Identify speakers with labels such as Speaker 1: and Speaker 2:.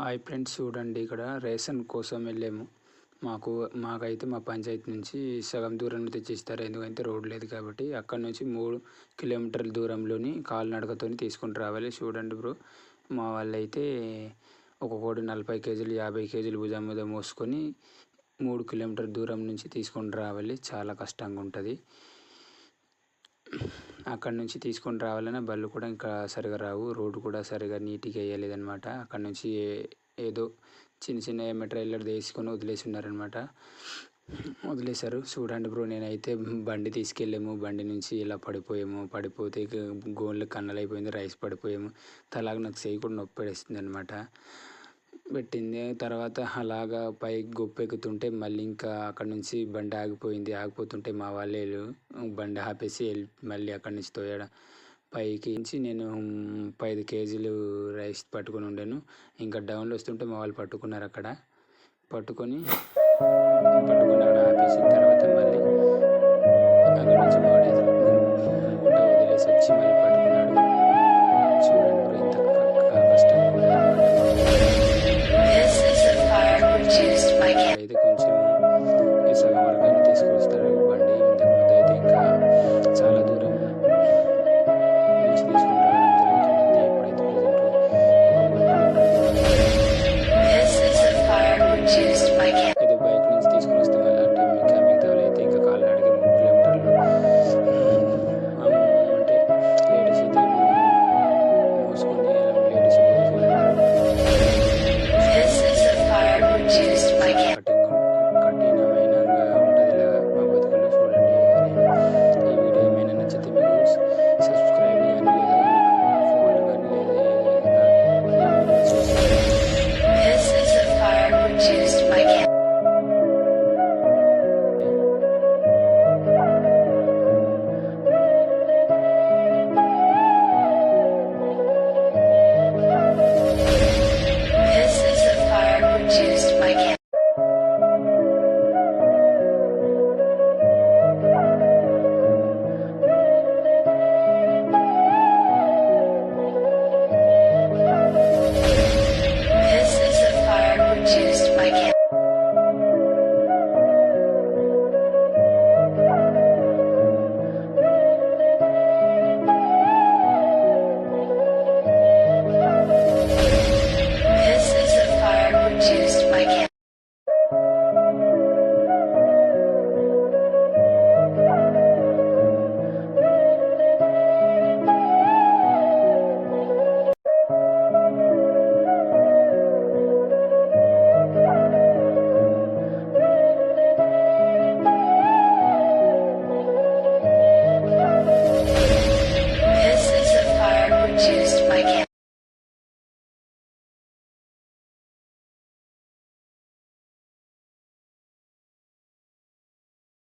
Speaker 1: Hi friends చూడండి ఇక్కడ ration కోసం వెళ్ళాము. మాకు మాకైతే మా పంచాయతీ నుంచి సగం దూరం తెచ్చిస్తారు. ఎందుకంటే రోడ్ లేదు కాబట్టి అక్కడ నుంచి మూడు కిలోమీటర్ల దూరంలోని కాలినడకతో తీసుకొని రావాలి. చూడండి బ్రో మా వాళ్ళైతే ఒక ఒక్కొక్కటి నలభై కేజీలు యాభై కేజీలు భుజం మీద మోసుకొని మూడు కిలోమీటర్ దూరం నుంచి తీసుకొని రావాలి. చాలా కష్టంగా ఉంటుంది అక్కడ నుంచి తీసుకొని రావాలన్నా బళ్ళు కూడా ఇంకా సరిగా రావు. రోడ్డు కూడా సరిగా నీట్గా వేయలేదు అనమాట అక్కడ నుంచి ఏదో చిన్న చిన్న మెటీరియల్ తీసుకొని వదిలేసి ఉన్నారనమాట వదిలేశారు. చూడండి బ్రో నేనైతే బండి తీసుకెళ్ళాము. బండి నుంచి ఇలా పడిపోయాము. పడిపోతే గోళ్ళు కన్నలైపోయింది రైస్ పడిపోయాము. తలాగా నాకు చేయి కూడా నొప్పి పడేస్తుంది అనమాట పెట్టింది. తర్వాత అలాగా పైకి గొప్పెక్కుతుంటే మళ్ళీ ఇంకా అక్కడ నుంచి బండి ఆగిపోయింది. ఆగిపోతుంటే మా వాళ్ళే బండి ఆపేసి వెళ్ళి మళ్ళీ అక్కడి నుంచి తోయడం. పైకి నుంచి నేను ముప్పై ఐదు కేజీలు రైస్ పట్టుకుని ఉండాను. ఇంకా డౌన్లో వస్తుంటే మా వాళ్ళు పట్టుకున్నారు అక్కడ. పట్టుకొని